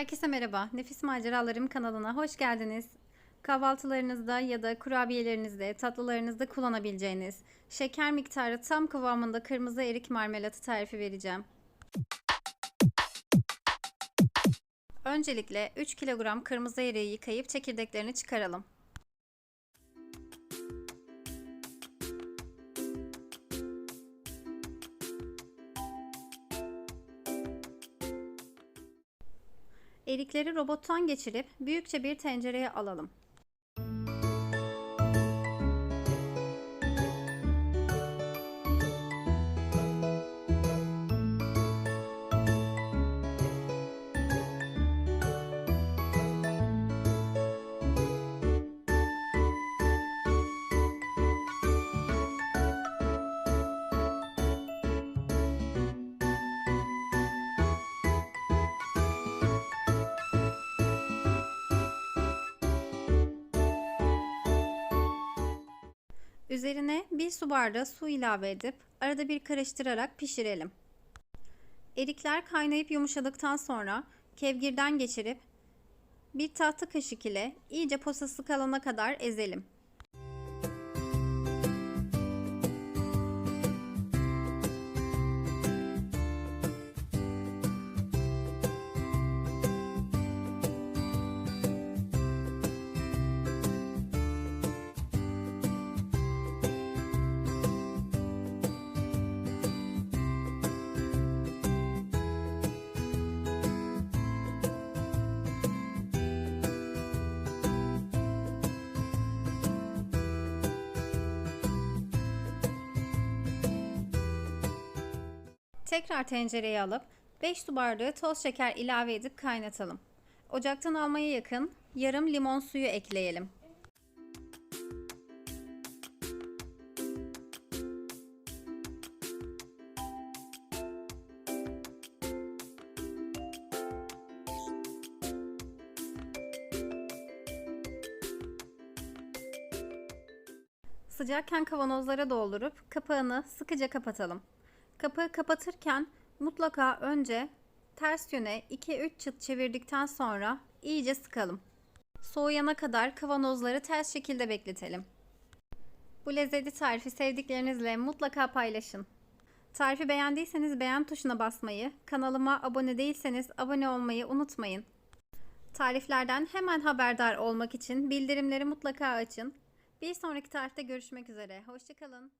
Herkese merhaba. Nefis Maceralarım kanalına hoş geldiniz. Kahvaltılarınızda ya da kurabiyelerinizde, tatlılarınızda kullanabileceğiniz şeker miktarı tam kıvamında kırmızı erik marmelatı tarifi vereceğim. Öncelikle 3 kilogram kırmızı eriği yıkayıp çekirdeklerini çıkaralım. Erikleri robottan geçirip büyükçe bir tencereye alalım. Üzerine bir su bardağı su ilave edip arada bir karıştırarak pişirelim. Erikler kaynayıp yumuşadıktan sonra kevgirden geçirip bir tahta kaşık ile iyice posası kalana kadar ezelim. Tekrar tencereye alıp 5 su bardağı toz şeker ilave edip kaynatalım. Ocaktan almaya yakın yarım limon suyu ekleyelim. Sıcakken kavanozlara doldurup kapağını sıkıca kapatalım. Kapağı kapatırken mutlaka önce ters yöne 2-3 çıt çevirdikten sonra iyice sıkalım. Soğuyana kadar kavanozları ters şekilde bekletelim. Bu lezzetli tarifi sevdiklerinizle mutlaka paylaşın. Tarifi beğendiyseniz beğen tuşuna basmayı, kanalıma abone değilseniz abone olmayı unutmayın. Tariflerden hemen haberdar olmak için bildirimleri mutlaka açın. Bir sonraki tarifte görüşmek üzere. Hoşçakalın.